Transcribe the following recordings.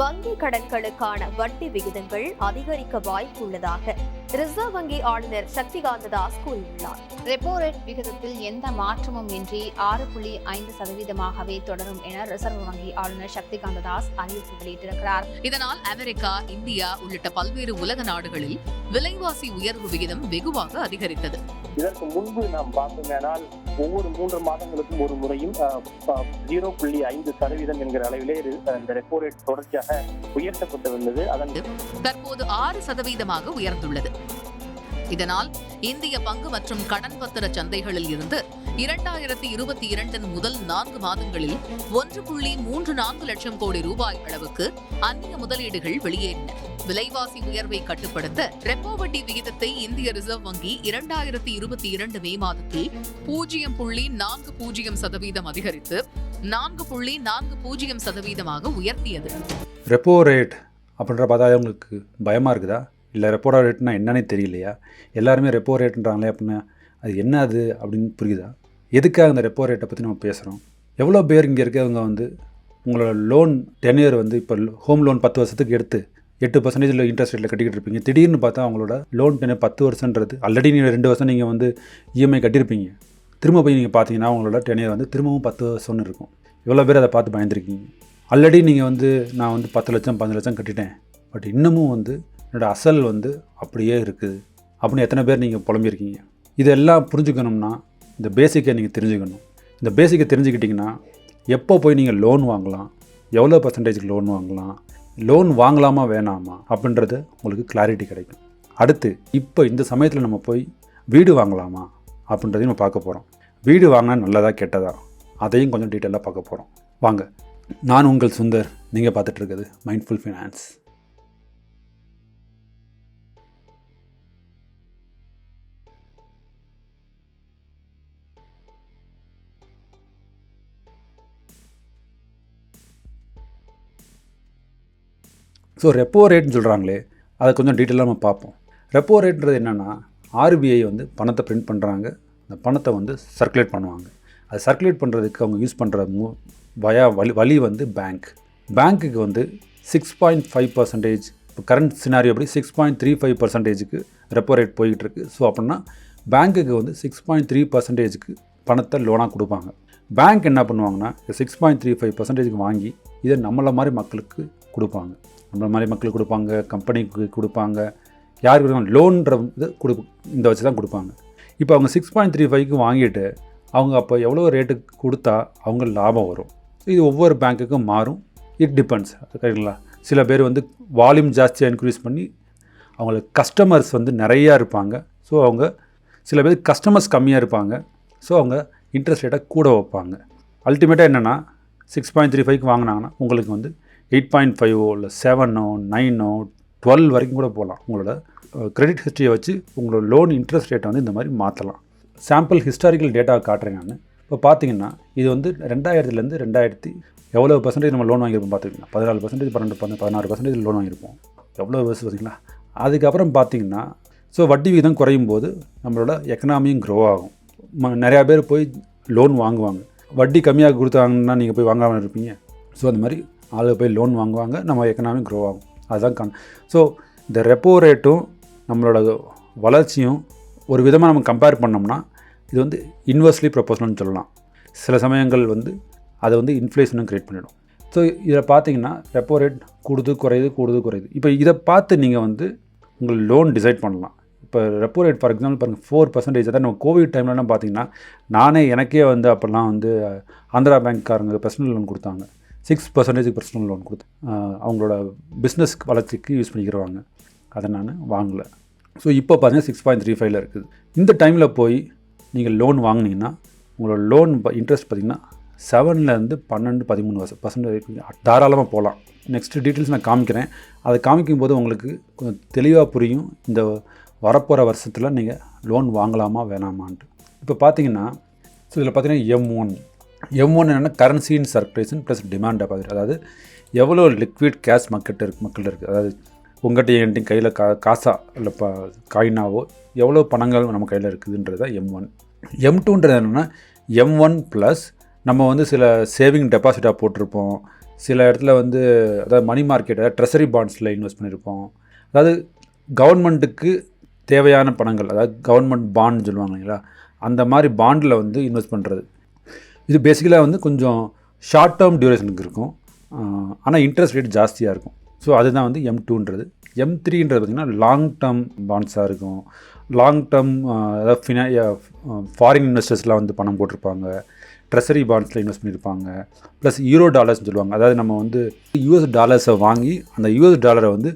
வங்கி கடன்களுக்கான வட்டி விகிதங்கள் அதிகரிக்க வாய்ப்புள்ளதாக ரிசர்வ் வங்கி ஆளுநர் சக்திகாந்த தாஸ் கூறியுள்ளார். ரெப்போ ரேட் விகிதத்தில் எந்த மாற்றமும் இன்றி ஆறு புள்ளி ஐந்து சதவீதமாகவே தொடரும் என ரிசர்வ் வங்கி ஆளுநர் சக்திகாந்த தாஸ் அறிவிப்பு வெளியிட்டிருக்கிறார். இதனால் அமெரிக்கா இந்தியா உள்ளிட்ட பல்வேறு உலக நாடுகளில் விலைவாசி உயர்வு விகிதம் வெகுவாக அதிகரித்தது. இதற்கு முன்பு நாம் பார்த்தோமேனால் ஒவ்வொரு மூன்று மாதங்களுக்கும் ஒரு முறையும் ஜீரோ புள்ளி ஐந்து சதவீதம் என்கிற அளவிலே இந்த ரெப்போ ரேட் தொடர்ச்சியாக உயர்த்தப்பட்டு வந்தது. அதன் தற்போது ஆறு சதவீதமாக உயர்ந்துள்ளது. இதனால் இந்திய பங்கு மற்றும் கடன் பத்திர சந்தைகளில் இருந்து இரண்டாயிரத்தி இருபத்தி இரண்டின் முதல் நான்கு மாதங்களில் ஒன்று புள்ளி மூன்று நான்கு லட்சம் கோடி ரூபாய் அளவுக்கு அந்நிய முதலீடுகள் வெளியேறின. விலைவாசி உயர்வை கட்டுப்படுத்த ரெப்போ வட்டி விகிதத்தை இந்திய ரிசர்வ் வங்கி இரண்டாயிரத்தி இருபத்தி இரண்டு மே மாதத்தில் பூஜ்ஜியம் புள்ளி நான்கு பூஜ்ஜியம் சதவீதம் அதிகரித்து நான்கு புள்ளி நான்கு பூஜ்ஜியம் சதவீதமாக உயர்த்தியது. ரெப்போ ரேட் அப்படின்ற பார்த்தா உங்களுக்கு பயமாக இருக்குதா? இல்லை ரெப்போ ரேட்னா என்னன்னே தெரியலையா? எல்லாருமே ரெப்போ ரேட்ன்றாங்களே அப்படின்னா அது என்ன அது அப்படின்னு புரியுதா? எதுக்காக அந்த ரெப்போ ரேட்டை பற்றி நம்ம பேசுகிறோம் எவ்வளோ பேர் இங்கே இருக்கவங்க வந்து உங்களோட லோன் டென்யூர் வந்து இப்போ ஹோம் லோன் பத்து வருஷத்துக்கு எடுத்து எட்டு பர்சன்டேஜில் இன்ட்ரெஸ்ட் ரேட்டில் கட்டிக்கிட்டு இருப்பீங்க. திடீர்னு பார்த்தா அவங்களோட லோன் டென்யூர் பத்து வருஷன்றது ஆல்ரெடி நீங்கள் ரெண்டு வருஷம் நீங்கள் வந்து இஎம்ஐ கட்டியிருப்பீங்க. திரும்ப போய் நீங்கள் பார்த்தீங்கன்னா உங்களோட டென்யூர் வந்து திரும்பவும் பத்து வருஷம்னு இருக்கும். எவ்வளோ பேர் அதை பார்த்து பயந்துருக்கீங்க? ஆல்ரெடி நீங்கள் வந்து நான் வந்து பத்து லட்சம் பதினஞ்சு லட்சம் கட்டிட்டேன். பட் இன்னமும் வந்து என்னோடய அசல் வந்து அப்படியே இருக்குது. அப்படின்னு எத்தனை பேர் நீங்கள் புலம்பியிருக்கீங்க? இதெல்லாம் புரிஞ்சுக்கணும்னா இந்த பேசிக்கை நீங்கள் தெரிஞ்சுக்கணும். இந்த பேசிக்கை தெரிஞ்சுக்கிட்டிங்கன்னா எப்போ போய் நீங்கள் லோன் வாங்கலாம்? எவ்வளோ பர்சன்டேஜ்க்கு லோன் வாங்கலாம்? லோன் வாங்கலாமா வேணாமா? அப்படின்றது உங்களுக்கு கிளாரிட்டி கிடைக்கும். அடுத்து இப்போ இந்த சமயத்தில் நம்ம போய் வீடு வாங்கலாமா? அப்படின்றதையும் நம்ம பார்க்க போகிறோம் வீடு வாங்கினா நல்லதா கெட்டதா? அதையும் கொஞ்சம் டீட்டெயிலாக பார்க்க போகிறோம் வாங்க. நான் உங்கள் சுந்தர். நீங்கள் பார்த்துட்ருக்குது மைண்ட்ஃபுல் ஃபினான்ஸ் ஸோ ரெப்போ ரேட்னு சொல்கிறாங்களே அதை கொஞ்சம் டீட்டெயிலாக நம்ம பார்ப்போம். ரெப்போ ரேட்ன்றது என்னென்னா ஆர்பிஐ வந்து பணத்தை பிரிண்ட் பண்ணுறாங்க அந்த பணத்தை வந்து சர்க்குலேட் பண்ணுவாங்க. அது சர்க்குலேட் பண்ணுறதுக்கு அவங்க யூஸ் பண்ணுற மூ வயா வழி வழி வந்து பேங்க் பேங்க்குக்கு வந்து சிக்ஸ் பாயிண்ட் ஃபைவ் பர்சன்டேஜ் இப்போ கரண்ட் சினாரியோ அப்படி சிக்ஸ் பாயிண்ட் த்ரீ ஃபைவ் பர்சன்டேஜுக்கு ரெப்போ ரேட் போய்கிட்டு ஸோ அப்படின்னா பேங்க்குக்கு வந்து சிக்ஸ் பாயிண்ட் த்ரீ பர்சன்டேஜுக்கு பணத்தை லோனாக கொடுப்பாங்க. பேங்க் என்ன பண்ணுவாங்கன்னா சிக்ஸ் பாயிண்ட் த்ரீ ஃபைவ் பர்சன்டேஜுக்கு வாங்கி இதை நம்மளை மாதிரி மக்களுக்கு கொடுப்பாங்க. நம்ம மாதிரி மக்களுக்கு கொடுப்பாங்க கம்பெனிக்கு கொடுப்பாங்க. யாருக்கு கொடுப்பாங்க? லோன்ற இது கொடு இந்த வச்சு தான் கொடுப்பாங்க. இப்போ அவங்க சிக்ஸ் பாயிண்ட் த்ரீ ஃபைவ்க்கு வாங்கிட்டு அவங்க அப்போ எவ்வளோ ரேட்டுக்கு கொடுத்தா அவங்க லாபம் வரும்? இது ஒவ்வொரு பேங்க்குக்கும் மாறும். இட் டிபெண்ட்ஸ் சரிங்களா? சில பேர் வந்து வால்யூம் ஜாஸ்தியாக இன்க்ரீஸ் பண்ணி அவங்களுக்கு கஸ்டமர்ஸ் வந்து நிறையா இருப்பாங்க. ஸோ அவங்க சில பேர் கஸ்டமர்ஸ் கம்மியாக இருப்பாங்க. ஸோ அவங்க இன்ட்ரெஸ்ட் ரேட்டை கூட வைப்பாங்க. அல்டிமேட்டாக என்னென்னா சிக்ஸ் பாயிண்ட் த்ரீ ஃபைவ்க்கு வாங்கினாங்கன்னா உங்களுக்கு வந்து எயிட் பாயிண்ட் ஃபைவோ இல்லை செவனோ நைனோ டுவெல் வரைக்கும் கூட போகலாம். உங்களோட கிரெடிட் ஹிஸ்ட்ரியை வச்சு உங்களோட லோன் இன்ட்ரெஸ்ட் ரேட்டை வந்து இந்த மாதிரி மாற்றலாம் சாம்பிள் ஹிஸ்டாரிக்கல் டேட்டாவை காட்டுறேன் நான். இப்போ பார்த்தீங்கன்னா இது வந்து ரெண்டாயிரத்துலேருந்து ரெண்டாயிரத்தி எவ்வளோ பர்சன்டேஜ் நம்ம லோன் வாங்கியிருப்போம் பார்த்துக்கிங்கன்னா பதினாலு பர்சன்டேஜ் பன்னெண்டு பதினாறு பர்சன்டேஜ் லோன் வாங்கியிருப்போம். எவ்வளோ வருஷம் பார்த்தீங்களா? அதுக்கப்புறம் பார்த்தீங்கன்னா ஸோ வட்டி விகிதம் குறையும் போது நம்மளோட எக்கனாமியும் க்ரோ ஆகும். ம- நிறையா பேர் போய் லோன் வாங்குவாங்க. வட்டி கம்மியாக கொடுத்தாங்கன்னா நீங்கள் போய் வாங்காமல் இருப்பீங்க. ஸோ அந்த மாதிரி ஆளுக போய் லோன் வாங்குவாங்க நம்ம எக்கனாமிக் க்ரோ ஆகும். அதுதான் காரணம். ஸோ இந்த ரெப்போ ரேட்டும் நம்மளோட வளர்ச்சியும் ஒரு விதமாக நம்ம கம்பேர் பண்ணோம்னா இது வந்து இன்வெர்ஸ்லி ப்ரொபோஷனல்னு சொல்லலாம். சில சமயங்கள் வந்து அதை வந்து இன்ஃப்ளேஷனும் க்ரியேட் பண்ணிடும். ஸோ இதில் பார்த்தீங்கன்னா ரெப்போ ரேட் கூடுது குறையுது கூடுது குறையுது. இப்போ இதை பார்த்து நீங்கள் வந்து உங்கள் லோன் டிசைட் பண்ணலாம். இப்போ ரெப்போ ரேட் ஃபார் எக்ஸாம்பிள் பாருங்கள் ஃபோர் பர்சன்டேஜ் தான் நம்ம கோவிட் டைம்லலாம் பார்த்தீங்கன்னா நானே எனக்கே வந்து அப்போல்லாம் வந்து ஆந்திரா பேங்க்காரங்க பர்சனல் லோன் கொடுத்தாங்க. சிக்ஸ் பர்சன்டேஜ் பர்சனல் லோன் கொடுத்து அவங்களோட பிஸ்னஸ் வளர்ச்சிக்கு யூஸ் பண்ணிக்கிறவாங்க. அதை நான் வாங்கலை. ஸோ இப்போ பார்த்தீங்கன்னா சிக்ஸ் பாயிண்ட் த்ரீ ஃபைவ்ல இருக்குது. இந்த டைமில் போய் நீங்கள் லோன் வாங்கினீங்கன்னா உங்களோட லோன் இன்ட்ரெஸ்ட் பார்த்தீங்கன்னா செவன்லேருந்து பன்னெண்டு பதிமூணு வருஷம் பர்சன்டேஜ் தாராளமாக போகலாம் நெக்ஸ்ட் டீட்டெயில்ஸ் நான் காமிக்கிறேன். அதை காமிக்கும் போது உங்களுக்கு கொஞ்சம் தெளிவாக புரியும். இந்த வரப்போகிற வருஷத்தில் நீங்கள் லோன் வாங்கலாமா வேணாமான்ட்டு. இப்போ பார்த்தீங்கன்னா ஸோ இதில் பார்த்தீங்கன்னா எம் ஒன் எம் ஒன் என்னென்னா currency in circulation plus demand deposit அதாவது எவ்வளோ லிக்விட் கேஷ் மக்கள்கிட்ட இருக்கு மக்கள்கிட்ட இருக்குது அதாவது உங்கள்கிட்ட என்கிட்ட கையில் கா காசா இல்லை ப காயினாவோ எவ்வளோ பணங்கள் நம்ம கையில் இருக்குதுன்றது தான் எம் ஒன் எம் டூன்றது என்னென்னா எம் ஒன் ப்ளஸ் நம்ம வந்து சில சேவிங் டெபாசிட்டாக போட்டிருப்போம். சில இடத்துல வந்து அதாவது மணி மார்க்கெட் அதாவது ட்ரெஸரி பாண்ட்ஸில் இன்வெஸ்ட் பண்ணியிருப்போம் அதாவது கவர்மெண்ட்டுக்கு தேவையான பணங்கள் அதாவது கவர்மெண்ட் பாண்ட் சொல்லுவாங்க இல்லைங்களா? அந்த மாதிரி பாண்டில் வந்து இன்வெஸ்ட் பண்ணுறது இது பேசிக்கலாக வந்து கொஞ்சம் ஷார்ட் டேர்ம் டியூரேஷனுக்கு இருக்கும். ஆனால் இன்ட்ரெஸ்ட் ரேட் ஜாஸ்தியாக இருக்கும். ஸோ அதுதான் வந்து எம் டூன்றது எம் த்ரீன்றது பார்த்திங்கன்னா லாங் டேர்ம் பாண்ட்ஸாக இருக்கும். லாங் டேர்ம் அதாவது ஃபினா ஃபாரின் இன்வெஸ்டர்ஸ்லாம் வந்து பணம் போட்டிருப்பாங்க. ட்ரெஸரி பாண்ட்ஸில் இன்வெஸ்ட் பண்ணியிருப்பாங்க ப்ளஸ் யூரோ டாலர்ஸ்னு சொல்லுவாங்க. அதாவது நம்ம வந்து யூஎஸ் டாலர்ஸை வாங்கி அந்த யூஎஸ் டாலரை வந்து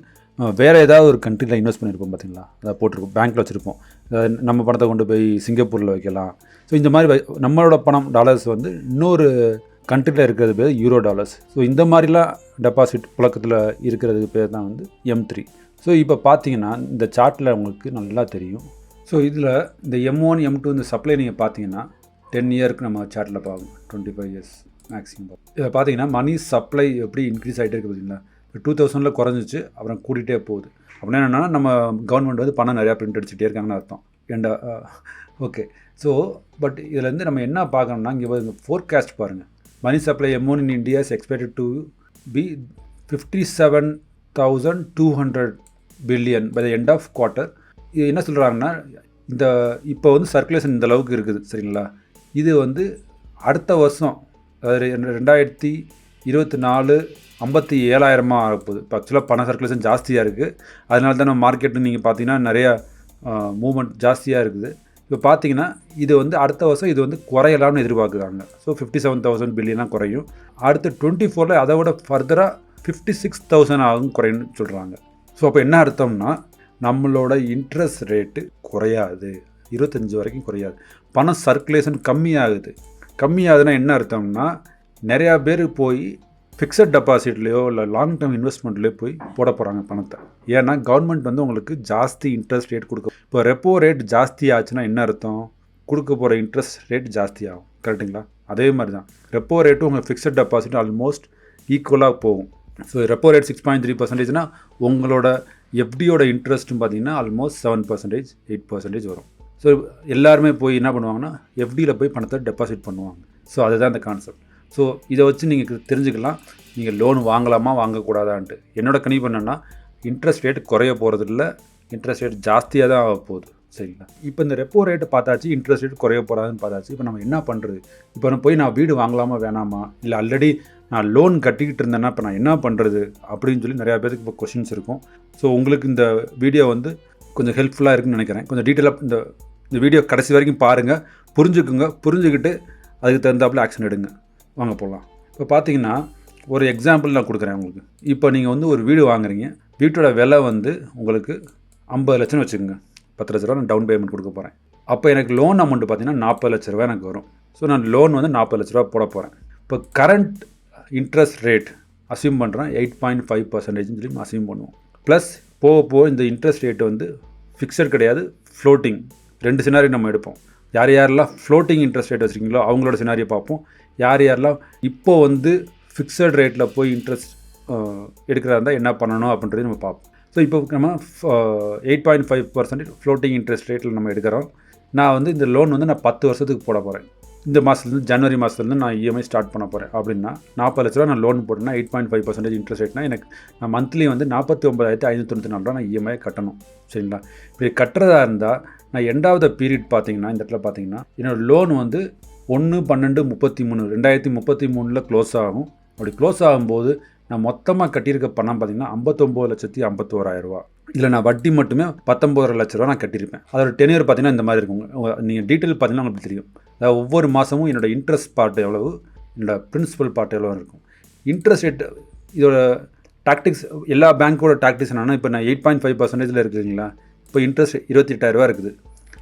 வேறு ஏதாவது ஒரு கண்ட்ரியில் இன்வெஸ்ட் பண்ணியிருப்போம் பார்த்தீங்களா அதை போட்டிருப்போம் பேங்க்கில் வச்சுருப்போம். நம்ம பணத்தை கொண்டு போய் சிங்கப்பூரில் வைக்கலாம். ஸோ இந்த மாதிரி வை- நம்மளோட பணம் டாலர்ஸ் வந்து இன்னொரு கண்ட்ரியில் இருக்கிறது பேர் யூரோ டாலர்ஸ் ஸோ இந்த மாதிரிலாம் டெபாசிட் புழக்கத்தில் இருக்கிறதுக்கு பேர் தான் வந்து எம் த்ரீ ஸோ இப்போ பார்த்தீங்கன்னா இந்த சார்ட்டில் உங்களுக்கு நல்லா தெரியும். ஸோ இதில் இந்த எம் ஒன் எம் டூ இந்த சப்ளை நீங்கள் பார்த்தீங்கன்னா டென் இயருக்கு நம்ம சார்ட்டில் பார்க்கணும் டுவெண்ட்டி ஃபைவ் இயர்ஸ் மேக்ஸிமம் இதில் பார்த்தீங்கன்னா மணி சப்ளை எப்படி இன்க்ரீஸ் ஆகிட்டே இருக்குது பார்த்தீங்களா டூ தௌசண்டில் குறைஞ்சிச்சு. அப்புறம் கூட்டிகிட்டே போகுது. அப்படின்னா என்னென்னா நம்ம கவர்மெண்ட் வந்து பணம் நிறையா பிரிண்ட் அடிச்சுட்டே இருக்காங்கன்னு அர்த்தம். ஏண்டா ஓகே ஸோ பட் இதுலேருந்து நம்ம என்ன பார்க்கணும்னா இங்கே ஃபோர்காஸ்ட் பாருங்கள் money supply amount in India's is expected to be fifty seven thousand two hundred billion by the end of quarter இது என்ன சொல்கிறாங்கன்னா இந்த இப்போ வந்து சர்க்குலேஷன் இந்த அளவுக்கு இருக்குது சரிங்களா? இது வந்து அடுத்த வருஷம் அதாவது ரெண்டாயிரத்தி இருபத்தி நாலு ஐம்பத்தி ஏழாயிரமாக இருக்குது இப்போ ஆக்சுவலாக பண சர்க்குலேஷன் ஜாஸ்தியாக இருக்குது அதனால தான் நம்ம மார்க்கெட்டு நீங்கள் பார்த்தீங்கன்னா நிறையா மூமெண்ட் ஜாஸ்தியாக இருக்குது. இப்போ பார்த்தீங்கன்னா இது வந்து அடுத்த வருஷம் இது வந்து குறையலாம்னு எதிர்பார்க்குறாங்க. ஸோ ஃபிஃப்டி செவன் தௌசண்ட் பில்லியனாக குறையும். அடுத்து டுவெண்ட்டி ஃபோரில் அதை விட ஃபர்தராக ஃபிஃப்டி சிக்ஸ் தௌசண்ட் ஆகும் குறையும்னு சொல்கிறாங்க ஸோ அப்போ என்ன அர்த்தம்னா நம்மளோட இன்ட்ரெஸ்ட் ரேட்டு குறையாது. இருபத்தஞ்சி வரைக்கும் குறையாது. பணம் சர்க்குலேஷன் கம்மியாகுது. கம்மியாகுதுன்னா என்ன அர்த்தம்னா நிறையா பேர் போய் ஃபிக்ஸட் டெபாசிட்லேயோ இல்லை லாங் டேர்ம் இன்வெஸ்ட்மெண்ட்லேயோ போய் போட போகிறாங்க பணத்தை. ஏன்னா கவர்மெண்ட் வந்து உங்களுக்கு ஜாஸ்தி இன்ட்ரெஸ்ட் ரேட் கொடுக்க இப்போ ரெப்போ ரேட் ஜாஸ்தி ஆச்சுன்னா என்ன அர்த்தம்? கொடுக்க போகிற இன்ட்ரெஸ்ட் ரேட் ஜாஸ்தி ஆகும். கரெக்டுங்களா அதே மாதிரி தான் ரெப்போ ரேட்டும் உங்கள் ஃபிக்ஸட் டெபாசிட் ஆல்மோஸ்ட் ஈக்குவலாக போகும். So repo rate six point three பர்சன்டேஜ்னா உங்களோட எஃப்டியோட இன்ட்ரெஸ்ட்டும் பார்த்தீங்கன்னா almost seven percentage eight percentage வரும். ஸோ எல்லாருமே போய் என்ன பண்ணுவாங்கன்னா எஃப்டியில் போய் பணத்தை டெபாசிட் பண்ணுவாங்க. ஸோ அதுதான் அந்த கான்செப்ட் ஸோ இதை வச்சு நீங்கள் தெரிஞ்சுக்கலாம். நீங்கள் லோன் வாங்கலாமா வாங்கக்கூடாதான்ட்டு. என்னோட கணிப்பு என்னென்னா இன்ட்ரெஸ்ட் ரேட் குறைய போகிறது இல்லை இன்ட்ரெஸ்ட் ரேட் ஜாஸ்தியாக தான் ஆக போகுது. சரிங்களா? இப்போ இந்த ரெப்போ ரேட்டு பார்த்தாச்சு இன்ட்ரெஸ்ட் ரேட் குறைய போகிறாதுன்னு பார்த்தாச்சு இப்போ நம்ம என்ன பண்ணுறது இப்போ நான் போய் நான் வீடு வாங்கலாமா வேணாமா? இல்லை ஆல்ரெடி நான் லோன் கட்டிக்கிட்டு இருந்தேன்னா இப்போ நான் என்ன பண்ணுறது அப்படின்னு சொல்லி நிறையா பேருக்கு இப்போ கொஷின்ஸ் இருக்கும். ஸோ உங்களுக்கு இந்த வீடியோ வந்து கொஞ்சம் ஹெல்ப்ஃபுல்லாக இருக்குன்னு நினைக்கிறேன். கொஞ்சம் டீட்டெயிலாக இந்த இந்த வீடியோ கடைசி வரைக்கும் பாருங்கள் புரிஞ்சுக்குங்க. புரிஞ்சுக்கிட்டு அதுக்கு தகுந்தாப்புல ஆக்ஷன் எடுங்க. வாங்க போகலாம். இப்போ பார்த்தீங்கன்னா ஒரு எக்ஸாம்பிள் நான் கொடுக்குறேன் உங்களுக்கு. இப்போ நீங்கள் வந்து ஒரு வீடு வாங்குறீங்க. வீட்டோட விலை வந்து உங்களுக்கு ஐம்பது லட்சம் வச்சுக்கோங்க. பத்து லட்ச ரூபா நான் டவுன் பேமெண்ட் கொடுக்க போகிறேன் அப்போ எனக்கு லோன் அமௌண்ட் பார்த்தீங்கன்னா நாற்பது லட்ச ரூபா எனக்கு வரும். ஸோ நான் லோன் வந்து நாற்பது லட்ச ரூபா போட போகிறேன் இப்போ கரண்ட் இன்ட்ரெஸ்ட் ரேட் அசியூம் பண்ணுறேன் எயிட் பாயிண்ட் ஃபைவ் பர்சன்டேஜ்னு சொல்லி அசியூம் பண்ணுவோம். ப்ளஸ் போக போக இந்த இன்ட்ரெஸ்ட் ரேட் வந்து ஃபிக்ஸட் கிடையாது. ஃப்ளோட்டிங் ரெண்டு சினாரி நம்ம எடுப்போம். யார் யாரெல்லாம் ஃப்ளோட்டிங் இன்ட்ரெஸ்ட் ரேட் வச்சுருக்கீங்களோ அவங்களோட சினாரியை பார்ப்போம். யார் யாரெல்லாம் இப்போ வந்து ஃபிக்ஸட் ரேட்டில் போய் இன்ட்ரெஸ்ட் எடுக்கிறதா இருந்தால் என்ன பண்ணணும் அப்படின்றது நம்ம பார்ப்போம். ஸோ இப்போ நம்ம eight point five percentage floating interest ரேட்டில் நம்ம எடுக்கிறோம். நான் வந்து இந்த லோன் வந்து நான் பத்து வருஷத்துக்கு போட போகிறேன் இந்த மாதத்துலேருந்து ஜனவரி மாதத்துலேருந்து நான் இஎம்ஐ ஸ்டார்ட் பண்ண போகிறேன் அப்படின்னா நாற்பது லட்ச ரூபா நான் லோன் போட்டேன்னா eight point five percentage interest ரேட்னா எனக்கு நான் மந்த்லி வந்து நாற்பத்தி ஒம்பதாயிரத்தி ஐநூற்றி தொண்ணூற்றி நாலு ரூபா நான் இஎம்ஐ கட்டணும். சரிங்களா? இப்படி கட்டுறதா இருந்தால் நான் எண்டாவது பீரியட் பார்த்தீங்கன்னா இந்த இடத்துல பார்த்தீங்கன்னா என்னோடய லோன் வந்து ஒன்று பன்னெண்டு முப்பத்தி மூணு ரெண்டாயிரத்தி முப்பத்தி மூணில் க்ளோஸ் ஆகும். அப்படி க்ளோஸ் ஆகும்போது நான் மொத்தமாக கட்டியிருக்க பணம் பார்த்தீங்கன்னா ஐம்பத்தொம்போது லட்சத்தி ஐம்பத்தோராயிரம் ரூபா. இதில் நான் வட்டி மட்டுமே பத்தொம்போதரை லட்ச ரூபா நான் கட்டியிருப்பேன். அதோட டெனியர் பார்த்தீங்கன்னா இந்த மாதிரி இருக்கும் நீங்கள் டீட்டெயில் பார்த்தீங்கன்னா உங்களுக்கு தெரியும். அதாவது ஒவ்வொரு மாதமும் என்னோட இன்ட்ரெஸ்ட் பார்ட் எவ்வளவு என்னோட பிரின்சிபல் பார்ட் எவ்வளோ இருக்கும். இன்ட்ரெஸ்ட் ரேட் இதோட டாக்டிக்ஸ் எல்லா பேங்க்கோட டாக்டிக்ஸ் என்னென்னா இப்போ நான் எயிட் பாயிண்ட் ஃபைவ் பர்சன்டேஜில் இருக்குதுங்களா இப்போ இன்ட்ரெஸ்ட் இருபத்தி எட்டாயிரரூவா இருக்குது.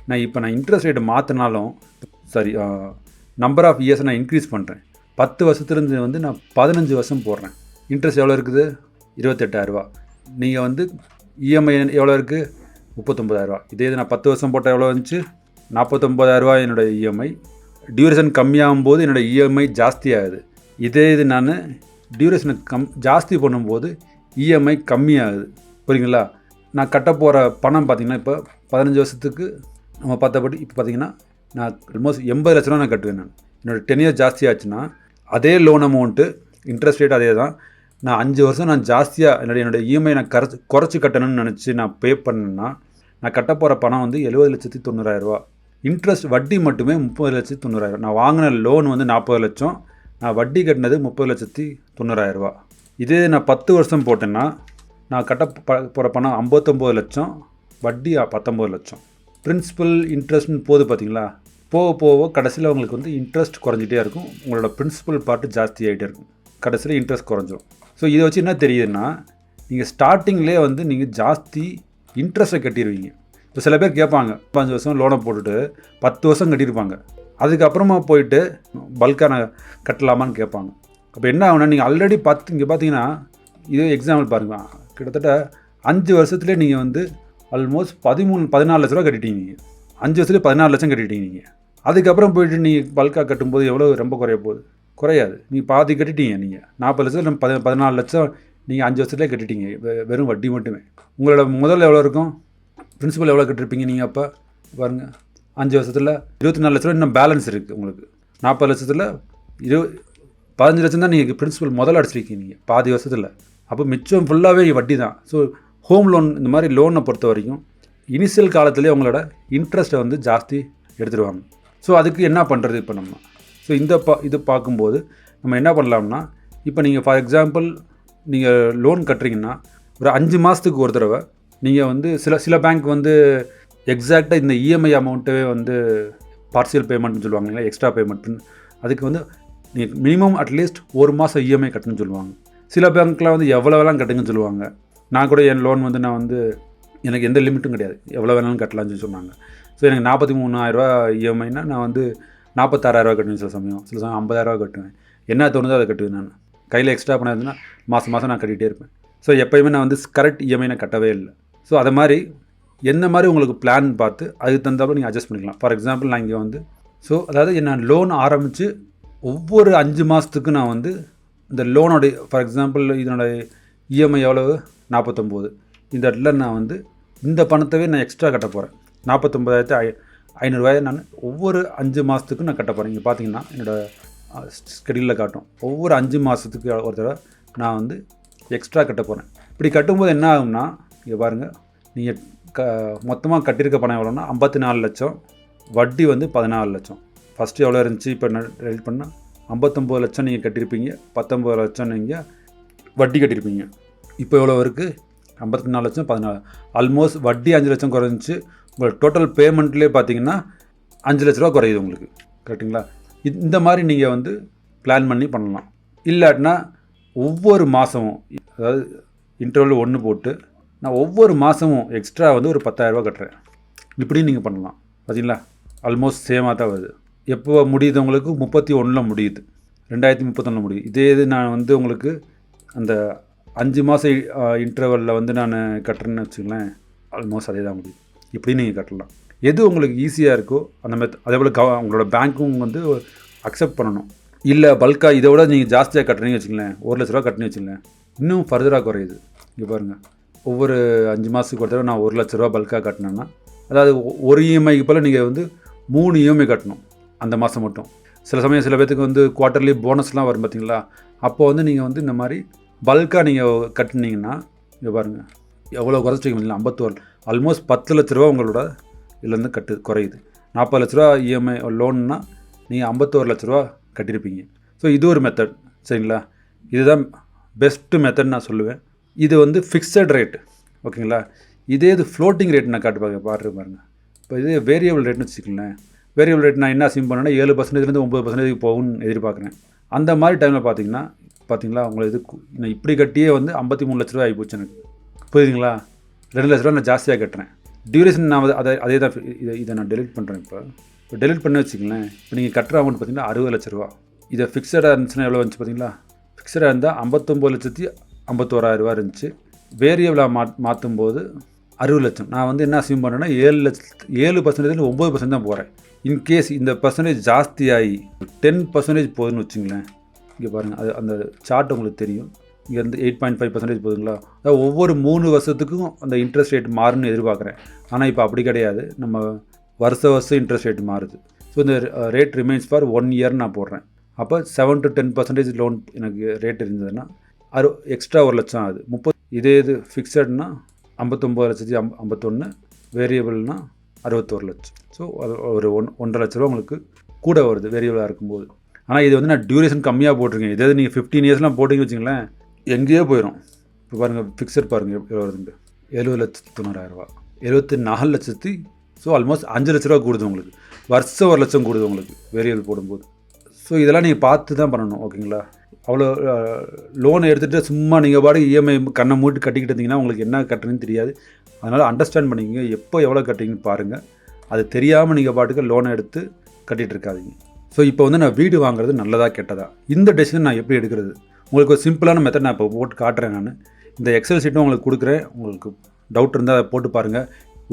நான் இப்போ நான் இன்ட்ரெஸ்ட் ரேட்டை மாற்றினாலும் சாரி நம்பர் ஆஃப் இயர்ஸை நான் இன்க்ரீஸ் பண்ணுறேன் பத்து வருஷத்துலேருந்து வந்து நான் பதினஞ்சு வருஷம் போடுறேன். இன்ட்ரெஸ்ட் எவ்வளோ இருக்குது? இருபத்தெட்டாயிரரூபா. நீங்கள் வந்து இஎம்ஐ எவ்வளோ இருக்குது முப்பத்தொம்பதாயிரரூவா இதே இது நான் பத்து வருஷம் போட்டால் எவ்வளோ வந்துச்சு? நாற்பத்தொம்பதாயிரரூவா என்னோடய இஎம்ஐ டியூரேஷன் கம்மியாகும் போது என்னோடய இஎம்ஐ ஜாஸ்தியாகுது. இதே இது நான் டியூரேஷனை கம் ஜாஸ்தி பண்ணும்போது இஎம்ஐ கம்மியாகுது. புரியுங்களா நான் கட்ட போகிற பணம் பார்த்திங்கன்னா இப்போ பதினஞ்சு வருஷத்துக்கு நம்ம பார்த்தபடி இப்போ பார்த்தீங்கன்னா நான் ஆல்மோஸ்ட் எண்பது லட்ச ரூபா நான் கட்டுவேன் நான். என்னோடய டென் இயர் ஜாஸ்தி ஆச்சுன்னா அதே லோன் அமௌண்ட்டு இன்ட்ரெஸ்ட் ரேட் அதே தான். நான் அஞ்சு வருஷம் நான் ஜாஸ்தியாக என்னுடைய என்னுடைய இஎம்ஐ நான் கரைச்சி குறைச்சி கட்டணும்னு நினச்சி நான் பே பண்ணேன்னா நான் கட்ட போகிற பணம் வந்து எழுபது லட்சத்தி தொண்ணூறாயிரரூவா இன்ட்ரெஸ்ட் வட்டி மட்டுமே முப்பது லட்சத்தி தொண்ணூறாயிரம் நான் வாங்கின லோன் வந்து நாற்பது லட்சம். நான் வட்டி கட்டினது முப்பது லட்சத்தி தொண்ணூறாயிரரூவா இதே நான் பத்து வருஷம் போட்டேன்னா நான் கட்ட போகிற பணம் ஐம்பத்தொம்போது லட்சம். வட்டி பத்தொம்போது லட்சம். பிரின்சிபல் இன்ட்ரெஸ்ட்னு போது பார்த்தீங்களா போக போக கடைசியில் உங்களுக்கு வந்து இன்ட்ரெஸ்ட் குறைஞ்சிட்டே இருக்கும். உங்களோட பிரின்சிபல் பார்ட்டு ஜாஸ்தி ஆகிட்டே இருக்கும். கடைசியில் இன்ட்ரெஸ்ட் குறைஞ்சிரும். ஸோ இதை வச்சு என்ன தெரியுதுன்னா நீங்கள் ஸ்டார்டிங்லேயே வந்து நீங்கள் ஜாஸ்தி இன்ட்ரெஸ்ட்டை கட்டிடுவீங்க இப்போ சில பேர் கேட்பாங்க பாஞ்சு வருஷம் லோனை போட்டுட்டு பத்து வருஷம் கட்டியிருப்பாங்க. அதுக்கப்புறமா போயிட்டு பல்காக நான் கட்டலாமான்னு கேட்பாங்க. அப்போ என்ன ஆகுனா நீங்கள் ஆல்ரெடி பத்து இங்கே பார்த்தீங்கன்னா இதே எக்ஸாம்பிள் பாருங்க. கிட்டத்தட்ட அஞ்சு வருஷத்துலேயே நீங்கள் வந்து ஆல்மோஸ்ட் பதிமூணு பதினாலு லட்ச ரூபா கட்டிட்டீங்க. அஞ்சு வருஷத்துலேயே பதினாலு லட்சம் கட்டிட்டீங்க. நீங்கள் அதுக்கப்புறம் போயிட்டு நீங்கள் பல்காக கட்டும்போது எவ்வளோ ரொம்ப குறைய போகுது. குறையாது. நீங்கள் பாதி கட்டிட்டீங்க நீங்கள் நாற்பது லட்சம் பதி பதினாலு லட்சம் நீங்கள் அஞ்சு வருஷத்துலேயே கட்டிட்டீங்க. வெ- வெறும் வட்டி மட்டுமே. உங்களோட முதல்ல எவ்வளோ இருக்கும்? பிரின்சிபல் எவ்வளோ கட்டிருப்பீங்க நீங்கள் அப்போ? பாருங்கள் அஞ்சு வருஷத்தில் இருபத்தி நாலு லட்ச ரூபா இன்னும் பேலன்ஸ் இருக்குது உங்களுக்கு. நாற்பது லட்சத்தில் இரு பதினஞ்சு லட்சம் தான் நீங்கள் பிரின்சிபல் முதல்ல அடிச்சிருக்கீங்க நீங்கள் பாதி வருஷத்தில். அப்போ மிச்சம் ஃபுல்லாகவே வட்டி தான் ஸோ ஹோம் லோன் இந்த மாதிரி லோனை பொறுத்த வரைக்கும் இனிஷியல் காலத்துலேயே உங்களோட இன்ட்ரெஸ்ட்டை வந்து ஜாஸ்தி எடுத்துருவாங்க. ஸோ அதுக்கு என்ன பண்ணுறது இப்போ நம்ம? ஸோ இந்த பா இது பார்க்கும்போது நம்ம என்ன பண்ணலாம்னா இப்போ நீங்கள் ஃபார் எக்ஸாம்பிள் நீங்கள் லோன் கட்டுறீங்கன்னா ஒரு அஞ்சு மாதத்துக்கு ஒரு தடவை நீங்கள் வந்து சில சில பேங்க் வந்து எக்ஸாக்டாக இந்த இஎம்ஐ அமௌண்ட்டே வந்து பார்சியல் பேமெண்ட்னு சொல்லுவாங்க இல்லைங்களா? எக்ஸ்ட்ரா பேமெண்ட்னு அதுக்கு வந்து நீங்கள் மினிமம் அட்லீஸ்ட் ஒரு மாதம் இஎம்ஐ கட்டணும்னு சொல்லுவாங்க. சில பேங்க்கெலாம் வந்து எவ்வளோவெல்லாம் கட்டுங்கன்னு சொல்லுவாங்க. நான் கூட என் லோன் வந்து நான் வந்து எனக்கு எந்த லிமிட்டும் கிடையாது. எவ்வளோ வேணாலும் கட்டலாம்னு சொல்லி சொன்னாங்க. ஸோ எனக்கு நாற்பத்தி மூணாயிரரூவா இஎம்ஐனா நான் வந்து நாற்பத்தாறாயிரரூவா கட்டுவேன் சில சமயம். சில சமயம் ஐம்பதாயிரரூவா கட்டுவேன். என்ன தோணுதோ அதை கட்டுவேன் நான். கையில் எக்ஸ்ட்ரா பண்ணாதுன்னா மாதம் மாதம் நான் கட்டிகிட்டே இருப்பேன். ஸோ எப்போயுமே நான் வந்து கரெக்ட் இஎம்ஐ நான் கட்டவே இல்லை. ஸோ அதை மாதிரி என்ன மாதிரி உங்களுக்கு பிளான் பார்த்து அதுக்கு தகுந்தாப்புல நீங்கள் அட்ஜஸ்ட் பண்ணிக்கலாம். ஃபார் எக்ஸாம்பிள் நான் இங்கே வந்து ஸோ அதாவது நான் லோன் ஆரம்பித்து ஒவ்வொரு அஞ்சு மாதத்துக்கு நான் வந்து இந்த லோனோடைய ஃபார் எக்ஸாம்பிள் இதனோட இஎம்ஐ எவ்வளவு? நாற்பத்தொம்போது இந்த இடத்துல நான் வந்து இந்த பணத்தவே நான் எக்ஸ்ட்ரா கட்ட போகிறேன் நாற்பத்தொம்பதாயிரத்து ஐ ஐநூறுரூவாயை நான் ஒவ்வொரு அஞ்சு மாதத்துக்கும் நான் கட்ட போகிறேன் இங்கே பார்த்தீங்கன்னா என்னோடய ஸ்கெடியூலில் காட்டும். ஒவ்வொரு அஞ்சு மாதத்துக்கு ஒரு தடவை நான் வந்து எக்ஸ்ட்ரா கட்ட போகிறேன் இப்படி கட்டும்போது என்ன ஆகும்னா இங்கே பாருங்கள் நீங்கள் க மொத்தமாக கட்டியிருக்க பணம் எவ்வளோன்னா ஐம்பத்தி நாலு லட்சம். வட்டி வந்து பதினாலு லட்சம். ஃபஸ்ட்டு எவ்வளோ இருந்துச்சு? இப்போ ரெடி பண்ணால் ஐம்பத்தொம்போது லட்சம் நீங்கள் கட்டியிருப்பீங்க பத்தொம்பது லட்சம் நீங்கள் வட்டி கட்டியிருப்பீங்க இப்போ எவ்வளோ இருக்குது ஐம்பத்தி நாலு லட்சம் பதினாலு. ஆல்மோஸ்ட் வட்டி அஞ்சு லட்சம் குறைஞ்சி உங்கள் டோட்டல் பேமெண்ட்லேயே பார்த்தீங்கன்னா அஞ்சு லட்ச ரூபா குறையுது உங்களுக்கு. கரெக்டுங்களா இந்த மாதிரி நீங்கள் வந்து பிளான் பண்ணி பண்ணலாம். இல்லாட்டினா ஒவ்வொரு மாதமும் அதாவது இன்டர்வல் ஒன்று போட்டு நான் ஒவ்வொரு மாதமும் எக்ஸ்ட்ரா வந்து ஒரு பத்தாயிரரூபா கட்டுறேன். இப்படியும் நீங்கள் பண்ணலாம். பார்த்தீங்களா ஆல்மோஸ்ட் சேமாக தான் வருது. எப்போ முடியுது உங்களுக்கு? முப்பத்தி ஒன்றில் முடியுது. ரெண்டாயிரத்தி முப்பத்தொன்னில் முடியுது. இதே இது நான் வந்து உங்களுக்கு அந்த அஞ்சு மாதம் இன்டர்வலில் வந்து நான் கட்டுறேன்னு வச்சுங்களேன் ஆல்மோஸ்ட் அதே தான் முடியும். இப்படி நீங்கள் கட்டலாம். எது உங்களுக்கு ஈஸியாக இருக்கோ அந்த மாதிரி அதே போல் கவ உங்களோட பேங்க்கும் வந்து அக்செப்ட் பண்ணணும். இல்லை பல்காக இதை விட நீங்கள் ஜாஸ்தியாக கட்டுறீங்கன்னு வச்சுங்களேன் ஒரு லட்ச ரூபா கட்டுறீங்கன்னு வச்சுங்களேன் இன்னும் ஃபர்தராக குறையுது. இங்கே பாருங்கள் ஒவ்வொரு அஞ்சு மாதத்துக்கு ஒரு தடவை நான் ஒரு லட்ச ரூபா பல்காக கட்டினேன்னா அதாவது ஒரு இஎம்ஐக்கு போல் நீங்கள் வந்து மூணு இஎம்ஐ கட்டணும் அந்த மாதம் மட்டும். சில சமயம் சில பேர்த்துக்கு வந்து குவார்ட்டர்லி போனஸ்லாம் வரும் பார்த்தீங்களா அப்போ வந்து நீங்கள் வந்து இந்த மாதிரி பல்காக நீங்கள் கட்டினீங்கன்னா இங்கே பாருங்கள் எவ்வளோ குறைச்சி வைக்க முடியல ஐம்பத்தோரு ஆல்மோஸ்ட் பத்து லட்ச ரூபா உங்களோட இதுலேருந்து கட்டு குறையுது. நாற்பது லட்ச ரூபா இஎம்ஐ லோன்னா நீங்கள் ஐம்பத்தோரு லட்ச ரூபா கட்டியிருப்பீங்க ஸோ இது ஒரு மெத்தட் சரிங்களா? இதுதான் பெஸ்ட்டு மெத்தட் நான் சொல்லுவேன். இது வந்து ஃபிக்ஸட் ரேட் ஓகேங்களா? இதே இது ஃப்ளோட்டிங் ரேட் நான் காட்டுப்பாங்க பார்க்க பாருங்க இப்போ இதே வேரியபிள் ரேட்னு வச்சுக்கலேன் வேரியபிள் ரேட் நான் என்ன அசிம் பண்ணேன்னா ஏழு பர்சன்டேஜ்லேருந்து ஒம்பது பர்சன்டேஜ் போகும்னு எதிர்பார்க்குறேன். அந்த மாதிரி டைமில் பார்த்தீங்கன்னா பார்த்தீங்களா உங்களை இது நான் இப்படி கட்டியே வந்து ஐம்பத்தி மூணு லட்ச ரூபா போச்சு எனக்கு. புரியுதுங்களா? ரெண்டு லட்ச ரூபா நான் ஜாஸ்தியாக கட்டுறேன். டியூரேஷன் நான் வந்து அதை அதே தான் இதை இதை நான் டெலிட் பண்ணுறேன் இப்போ. இப்போ டெலிட் பண்ணி வச்சுங்களேன் இப்போ நீங்கள் கட்டுற அமௌண்ட் பார்த்தீங்கன்னா அறுபது லட்ச ரூபா. இதை ஃபிக்ஸடாக இருந்துச்சுன்னா எவ்வளோ வந்துச்சு பார்த்தீங்களா ஃபிக்ஸடாக இருந்தால் ஐம்பத்தொம்போது லட்சத்தி ஐம்பத்தோராயிரரூவா இருந்துச்சு. வேரியபிளாக மா மாற்றும் போது அறுபது லட்சம். நான் வந்து என்ன அசியூம் பண்ணேன்னா ஏழு லட்சத்து ஏழு பர்சன்டேஜ் ஒம்பது பர்சன்ட் தான் போகிறேன் இன்கேஸ் இந்த பர்சன்டேஜ் ஜாஸ்தியாகி டென் பர்சன்டேஜ் போகுதுன்னு வச்சுங்களேன் இங்கே பாருங்கள் அது அந்த சார்ட் உங்களுக்கு தெரியும். இங்கே இருந்து எயிட் பாயிண்ட் ஃபைவ் பர்சன்டேஜ் போதுங்களா? அதாவது ஒவ்வொரு மூணு வருஷத்துக்கும் அந்த இன்ட்ரெஸ்ட் ரேட் மாறும்னு எதிர்பார்க்குறேன். ஆனால் இப்போ அப்படி கிடையாது. நம்ம வருஷ வருஷம் இன்ட்ரெஸ்ட் ரேட் மாறுது. ஸோ இந்த rate remains for one year நான் போடுறேன். அப்போ seven to ten percentage loan எனக்கு ரேட் இருந்ததுன்னா அறு எக்ஸ்ட்ரா ஒரு லட்சம் ஆகுது. முப்பது இதே இது ஃபிக்ஸட்னா ஐம்பத்தொம்போது லட்சத்தி அம் ஐம்பத்தொன்று வேரியபிள்னா அறுபத்தோரு லட்சம். ஸோ அது ஒரு ஒன் ஒன்றரை லட்ச ரூபா உங்களுக்கு கூட வருது வேரியபிளாக இருக்கும்போது. ஆனால் இது வந்து நான் டியூரேஷன் கம்மியாக போட்டிருக்கேன். இதே நீங்கள் ஃபிஃப்டீன் இயர்ஸ்லாம் போட்டிங்கன்னு வச்சிங்களேன் எங்கேயோ போயிடும் இப்போ பாருங்கள் ஃபிக்ஸட் பாருங்கள் எவ்வளோ வருதுண்டு எழுபது லட்சத்தி தொண்ணூறாயிரரூவா எழுபத்தி நாலு லட்சத்தி ஸோ ஆல்மோஸ்ட் அஞ்சு லட்ச ரூபா கூடுது உங்களுக்கு. வருஷம் ஒரு லட்சம் கூடுது உங்களுக்கு வேரியபிள் போடும்போது. ஸோ இதெல்லாம் நீங்கள் பார்த்து தான் பண்ணணும் ஓகேங்களா? அவ்வளோ லோனை எடுத்துகிட்டு சும்மா நீங்கள் பாடு இஎம்ஐ கண்ணை மூட்டு கட்டிக்கிட்டு இருந்தீங்கன்னா உங்களுக்கு என்ன கட்டுறதுன்னு தெரியாது. அதனால் அண்டர்ஸ்டாண்ட் பண்ணிக்கங்க எப்போ எவ்வளோ கட்டுறீங்கன்னு பாருங்கள் அது தெரியாமல் நீங்கள் பாட்டுக்கு லோனை எடுத்து கட்டிகிட்டு இருக்காதீங்க. ஸோ இப்போ வந்து நான் வீடு வாங்குறது நல்லதாக கெட்டதா? இந்த டெசிஷன் நான் எப்படி எடுக்கிறது? உங்களுக்கு ஒரு சிம்பிளான மெத்தட் நான் இப்போ போட்டு காட்டுறேன் நான். இந்த எக்ஸல் சீட்டும் உங்களுக்கு கொடுக்குறேன். உங்களுக்கு டவுட் இருந்தால் அதை போட்டு பாருங்கள்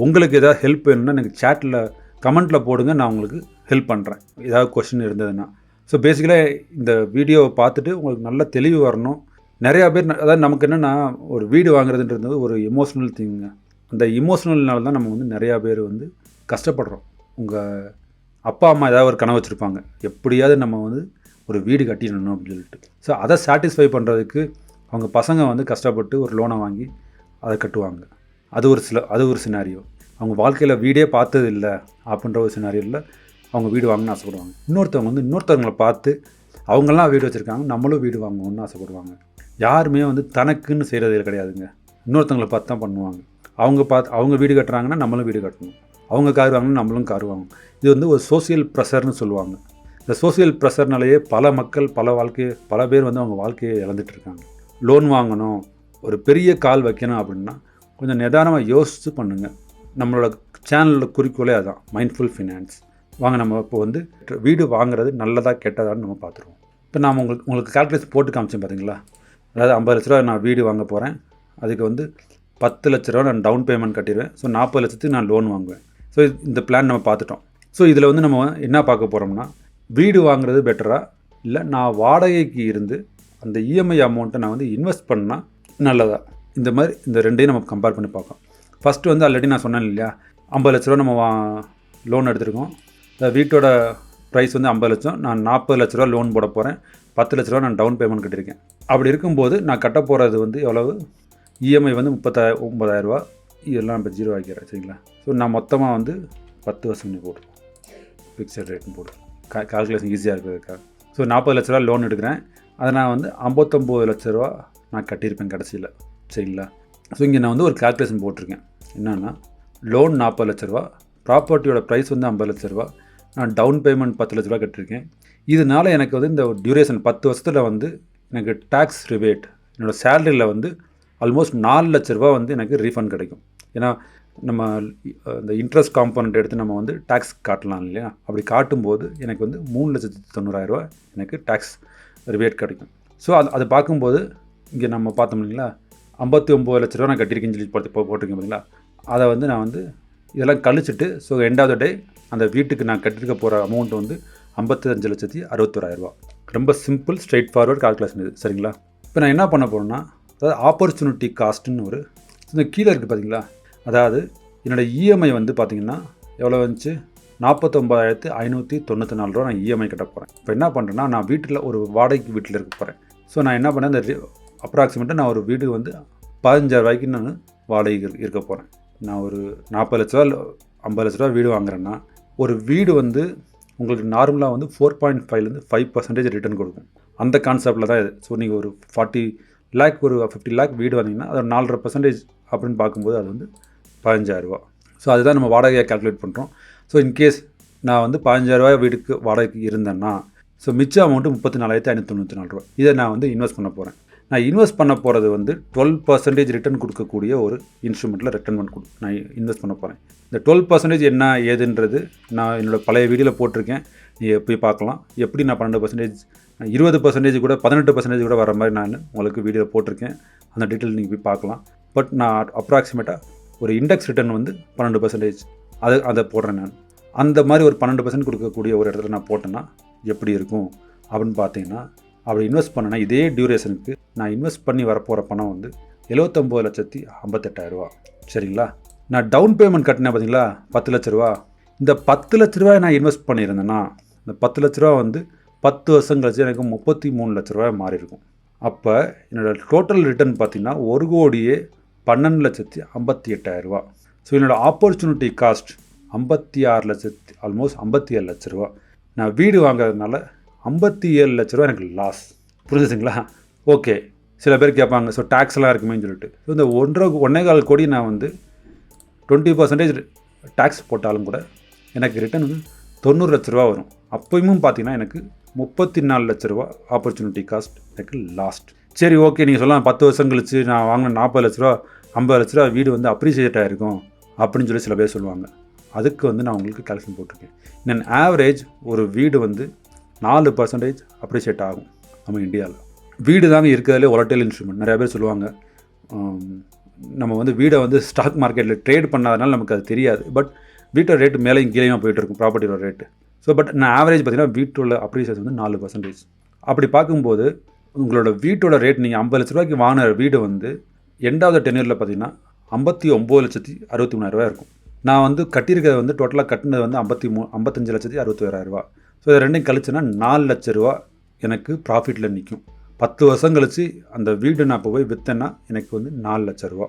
உங்களுக்கு ஏதாவது ஹெல்ப் வேணும்னா எனக்கு சேட்டில் கமெண்ட்டில் போடுங்க. நான் உங்களுக்கு ஹெல்ப் பண்ணுறேன் ஏதாவது கொஷின் இருந்ததுன்னா. ஸோ பேசிக்கலாக இந்த வீடியோவை பார்த்துட்டு உங்களுக்கு நல்ல தெளிவு வரணும். நிறையா பேர் அதாவது நமக்கு என்னென்னா ஒரு வீடு வாங்குறதுன்றது ஒரு எமோஷ்னல் திங்க அந்த இமோஷ்னல்னால தான் நம்ம வந்து நிறையா பேர் வந்து கஷ்டப்படுறோம். உங்கள் அப்பா அம்மா ஏதாவது ஒரு கனவு வச்சுருப்பாங்க. எப்படியாவது நம்ம வந்து ஒரு வீடு கட்டிடணும் அப்படின்னு சொல்லிட்டு. ஸோ அதை சாட்டிஸ்ஃபை பண்ணுறதுக்கு அவங்க பசங்க வந்து கஷ்டப்பட்டு ஒரு லோனை வாங்கி அதை கட்டுவாங்க. அது ஒரு சில அது ஒரு சினாரியோ அவங்க வாழ்க்கையில் வீடே பார்த்தது இல்லை அப்படின்ற ஒரு சினாரியோவில் அவங்க வீடு வாங்கணும்னு ஆசைப்படுவாங்க. இன்னொருத்தவங்க வந்து இன்னொருத்தவங்களை பார்த்து அவங்கெல்லாம் வீடு வச்சுருக்காங்க நம்மளும் வீடு வாங்கணும்னு ஆசைப்படுவாங்க. யாருமே வந்து தனக்குன்னு செய்கிறது கிடையாதுங்க. இன்னொருத்தவங்களை பார்த்து தான் பண்ணுவாங்க. அவங்க பார்த்து அவங்க வீடு கட்டுறாங்கன்னா நம்மளும் வீடு கட்டணும். அவங்க கார் வாங்கணும் நம்மளும் கார் வாங்கணும் இது வந்து ஒரு சோஷியல் ப்ரெஷர்னு சொல்லுவாங்க. இந்த சோஷியல் ப்ரெஷர்னாலேயே பல மக்கள் பல வாழ்க்கையை பல பேர் வந்து அவங்க வாழ்க்கையை இழந்துட்டு இருக்காங்க. லோன் வாங்கணும் ஒரு பெரிய கால் வைக்கணும் அப்படின்னா கொஞ்சம் நிதானமாக யோசித்து பண்ணுங்கள் நம்மளோட சேனலோட குறிக்கோளே அதுதான் மைண்ட்ஃபுல் ஃபினான்ஸ் வாங்க நம்ம இப்போ வந்து வீடு வாங்குறது நல்லதாக கெட்டதான்னு நம்ம பார்த்துருவோம். இப்போ நான் உங்களுக்கு உங்களுக்கு கால்குலேஷன் போட்டு காமிச்சேன் பார்த்தீங்களா அதாவது ஐம்பது லட்ச ரூபா நான் வீடு வாங்க போகிறேன் அதுக்கு வந்து பத்து லட்ச ரூபா நான் டவுன் பேமெண்ட் கட்டிடுவேன். ஸோ நாற்பது லட்சத்துக்கு நான் லோன் வாங்குவேன். ஸோ இந்த பிளான் நம்ம பார்த்துட்டோம். ஸோ இதில் வந்து நம்ம என்ன பார்க்க போகிறோம்னா வீடு வாங்குறது பெட்டரா இல்லை நான் வாடகைக்கு இருந்து அந்த இஎம்ஐ அமௌண்ட்டை நான் வந்து இன்வெஸ்ட் பண்ணால் நல்லதா? இந்த மாதிரி இந்த ரெண்டையும் நம்ம கம்பேர் பண்ணி பார்க்கலாம். ஃபஸ்ட்டு வந்து ஆல்ரெடி நான் சொன்னேன் இல்லையா? ஐம்பது லட்ச ரூபா நம்ம வா லோன் எடுத்திருக்கோம். இந்த வீட்டோட ப்ரைஸ் வந்து ஐம்பது லட்சம். நான் நாற்பது லட்ச ரூபா லோன் போட போகிறேன் பத்து லட்ச ரூபா நான் டவுன் பேமெண்ட் கட்டியிருக்கேன் அப்படி இருக்கும்போது நான் கட்ட போகிறது வந்து எவ்வளவு? இஎம்ஐ வந்து முப்பத்தா ஒம்பதாயிரரூபா இதெல்லாம் இப்போ ஜீரோ ஆக்கிடுறேன் சரிங்களா? ஸோ நான் மொத்தமாக வந்து பத்து வருஷம் போட்டுருக்கோம். ஃபிக்ஸட் ரேட்னு போட்டுருக்கோம். கா கால்குலேஷன் ஈஸியாக இருக்கிறதுக்காக. ஸோ நாற்பது லட்ச ரூபா லோன் எடுக்கிறேன். அதை நான் வந்து ஐம்பத்தொம்போது லட்ச ரூபா நான் கட்டியிருப்பேன் கடைசியில் சரிங்களா? ஸோ இங்கே நான் வந்து ஒரு கால்குலேஷன் போட்டிருக்கேன். என்னென்னா லோன் நாற்பது லட்ச ரூபா ப்ராப்பர்ட்டியோட ப்ரைஸ் வந்து ஐம்பது லட்ச ரூபா நான் டவுன் பேமெண்ட் பத்து லட்ச ரூபா கட்டியிருக்கேன். இதனால் எனக்கு வந்து இந்த டியூரேஷன் பத்து வருஷத்தில் வந்து எனக்கு டேக்ஸ் ரிபேட் என்னோடய சேலரியில் வந்து ஆல்மோஸ்ட் நாலு லட்ச ரூபா வந்து எனக்கு ரீஃபண்ட் கிடைக்கும். ஏன்னா நம்ம இந்த இன்ட்ரெஸ்ட் காம்பனண்ட் எடுத்து நம்ம வந்து டேக்ஸ் காட்டலாம் இல்லையா? அப்படி காட்டும்போது எனக்கு வந்து மூணு லட்சத்தி தொண்ணூறாயிரரூவா எனக்கு டேக்ஸ் ரிபேட் கிடைக்கும். ஸோ அது அதை பார்க்கும்போது இங்கே நம்ம பார்த்தோம் இல்லைங்களா? ஐம்பத்தி ஒம்பது லட்ச ரூபா நான் கட்டியிருக்கேன்னு சொல்லி போட்டு போட்டிருக்கேன் அதை வந்து நான் வந்து இதெல்லாம் கழிச்சிட்டு ஸோ ரெண்டாவது டே அந்த வீட்டுக்கு நான் கட்டிருக்க போகிற அமௌண்ட் வந்து ஐம்பத்தஞ்சு லட்சத்தி அறுபத்தோராயிரரூவா ரொம்ப சிம்பிள் ஸ்ட்ரெயிட் ஃபார்வர்ட் கால்குலேஷன் இது. சரிங்களா? இப்போ நான் என்ன பண்ண போகிறேன்னா அதாவது ஆப்பர்ச்சுனிட்டி காஸ்ட்டுன்னு ஒரு இந்த கீழே இருக்குது பார்த்தீங்களா அதாவது என்னோடய இஎம்ஐ வந்து பார்த்தீங்கன்னா எவ்வளோ வந்துச்சு? நாற்பத்தொம்பதாயிரத்து ஐநூற்றி தொண்ணூற்றி நாலு ரூபா நான் இஎம்ஐ கட்ட போகிறேன் இப்போ என்ன பண்ணுறேன்னா நான் வீட்டில் ஒரு வாடகைக்கு வீட்டில் இருக்க போகிறேன் ஸோ நான் என்ன பண்ணேன் அந்த அப்ராக்சிமேட்டாக நான் ஒரு வீடு வந்து பதினஞ்சாயிரம் ரூபாய்க்கு நான் வாடகைக்கு இருக்க- இருக்க போகிறேன் நான் ஒரு நாற்பது லட்ச ரூபா ஐம்பது லட்ச ரூபா வீடு வாங்குறேன்னா ஒரு வீடு வந்து உங்களுக்கு நார்மலாக வந்து ஃபோர் பாயிண்ட் ஃபைவ்லேருந்து ஃபைவ் பர்சன்டேஜ் ரிட்டர்ன் கொடுக்கும். அந்த கான்செப்டில் தான் இது. ஸோ நீங்கள் ஒரு ஃபார்ட்டி லேக் ஒரு ஃபிஃப்டி லேக் வீடு வந்தீங்கன்னா அது நாலரை பர்சன்டேஜ் அப்படின்னு பார்க்கும்போது அது வந்து பதினஞ்சாயிரரூபா ஸோ அதுதான் நம்ம வாடகையை கால்குலேட் பண்ணுறோம் ஸோ இன்கேஸ் நான் வந்து பதினஞ்சாயிரரூபா வீடுக்கு வாடகைக்கு இருந்தேன்னா ஸோ மிச்ச அமௌண்ட்டு முப்பத்தி நாலாயிரத்தி ஐநூற்றி தொண்ணூற்றி நாலு ரூபா இதை நான் வந்து இன்வெஸ்ட் பண்ண போகிறேன் நான் இன்வெஸ்ட் பண்ண போகிறது வந்து டுவெல் பர்சன்டேஜ் ரிட்டர்ன் கொடுக்கக்கூடிய ஒரு இன்ஸ்ட்ருமெண்ட்டில் ரிட்டர்ன் பண்ண கொடு நான் இன்வெஸ்ட் பண்ண போகிறேன் இந்த டுவெல் பர்சன்டேஜ் என்ன ஏதுன்றது நான் என்னோடய பழைய வீடியோவில் போட்டிருக்கேன். நீங்கள் போய் பார்க்கலாம். எப்படி நான் பன்னெண்டு பர்சன்டேஜ் இருபது பர்சன்டேஜ் கூட பதினெட்டு பர்சன்டேஜ் கூட வர மாதிரி நான் உங்களுக்கு வீடியோ போட்டிருக்கேன். அந்த டீட்டெயில் நீங்கள் போய் பார்க்கலாம். பட் நான் அப்ராக்சிமேட்டாக ஒரு இண்டெக்ஸ் ரிட்டர்ன் வந்து பன்னெண்டு பர்சன்டேஜ் அது அதை போடுறேன் நான். அந்த மாதிரி ஒரு பன்னெண்டு பர்சன்ட் கொடுக்கக்கூடிய ஒரு இடத்துல நான் போட்டேன்னா எப்படி இருக்கும்? அப்படின்னு பார்த்தீங்கன்னா அப்படி இன்வெஸ்ட் பண்ணேன்னா இதே டியூரேஷனுக்கு நான் இன்வெஸ்ட் பண்ணி வரப்போகிற பணம் வந்து எழுபத்தொம்போது லட்சத்தி ஐம்பத்தெட்டாயிரரூவா சரிங்களா? நான் டவுன் பேமெண்ட் கட்டினேன் பார்த்தீங்களா பத்து லட்ச ரூபா இந்த பத்து லட்ச ரூபாய் நான் இன்வெஸ்ட் பண்ணியிருந்தேன்னா இந்த பத்து லட்ச ரூபா வந்து பத்து வருஷம் கழிச்சு எனக்கு முப்பத்தி மூணு லட்ச ரூபாய் மாறி இருக்கும் அப்போ என்னோடய டோட்டல் ரிட்டர்ன் பார்த்திங்கன்னா ஒரு கோடியே பன்னெண்டு லட்சத்தி ஐம்பத்தி எட்டாயிரம் ரூபா ஸோ என்னோடய ஆப்பர்ச்சுனிட்டி காஸ்ட் ஐம்பத்தி ஆறு லட்சத்தி ஆல்மோஸ்ட் ஐம்பத்தி ஏழு லட்ச ரூபா நான் வீடு வாங்குறதுனால ஐம்பத்தி ஏழு லட்ச ரூபா எனக்கு லாஸ் புரிஞ்சுதுங்களா? ஓகே சில பேர் கேட்பாங்க ஸோ டேக்ஸ்லாம் இருக்குமேன்னு சொல்லிட்டு. ஸோ இந்த ஒன்றரை ஒன்றே கால் கோடி நான் வந்து டுவெண்ட்டி பர்சன்டேஜ் டேக்ஸ் போட்டாலும் கூட எனக்கு ரிட்டர்ன் வந்து தொண்ணூறு லட்ச ரூபா வரும். அப்பயும் பார்த்தீங்கன்னா எனக்கு முப்பத்தி நாலு லட்ச ரூபா ஆப்பர்ச்சுனிட்டி காஸ்ட் எனக்கு லாஸ்ட் சரி ஓகே நீங்கள் சொல்லலாம் பத்து வருஷம் கழிச்சு நான் வாங்கின நாற்பது லட்ச ரூபா ஐம்பது லட்ச ரூபா வீடு வந்து அப்ரிசியேட் ஆகிருக்கும் அப்படின்னு சொல்லி சில பேர் சொல்லுவாங்க. அதுக்கு வந்து நான் உங்களுக்கு கலெக்ஷன் போட்டிருக்கேன். இன்னும் ஆவரேஜ் ஒரு வீடு வந்து நாலு பர்சன்டேஜ் அப்ரிஷியேட் ஆகும் நம்ம இந்தியாவில் வீடு தாங்க இருக்கிறதுலே ஒலட்டைல் இன்ஸ்ட்ருமெண்ட் நிறையா பேர் சொல்லுவாங்க நம்ம வந்து வீடை வந்து ஸ்டாக் மார்க்கெட்டில் ட்ரேட் பண்ணாதனால நமக்கு அது தெரியாது. பட் வீட்டோட ரேட்டு மேலேயும் கீழேயும் போயிட்டு இருக்கும் ப்ராப்பர்ட்டியோட ரேட்டு ஸோ பட் நான் ஆவரேஜ் பார்த்தீங்கன்னா வீட்டோட அப்ரிசியேஷன் வந்து நாலு பர்சன்டேஜ் அப்படி பார்க்கும்போது உங்களோட வீட்டோட ரேட் நீங்கள் ஐம்பது லட்ச ரூபாய்க்கு வாங்கின வீடு வந்து எண்டாவது டென்யூரில் பார்த்தீங்கன்னா ஐம்பத்தி ஒம்பது லட்சத்தி அறுபத்தி மூணாயிரரூவா இருக்கும். நான் வந்து கட்டியிருக்கிறது வந்து டோட்டலாக கட்டினது வந்து ஐம்பத்தி மூ ஐம்பத்தஞ்சு லட்சத்தி அறுபத்தி ரூபா ஸோ இதை ரெண்டையும் கழிச்சுன்னா நாலு லட்ச ரூபா எனக்கு ப்ராஃபிட்டில் நிற்கும் பத்து வருஷம் கழிச்சு அந்த வீடு நான் இப்போ போய் விற்றேன்னா எனக்கு வந்து நாலு லட்ச ரூபா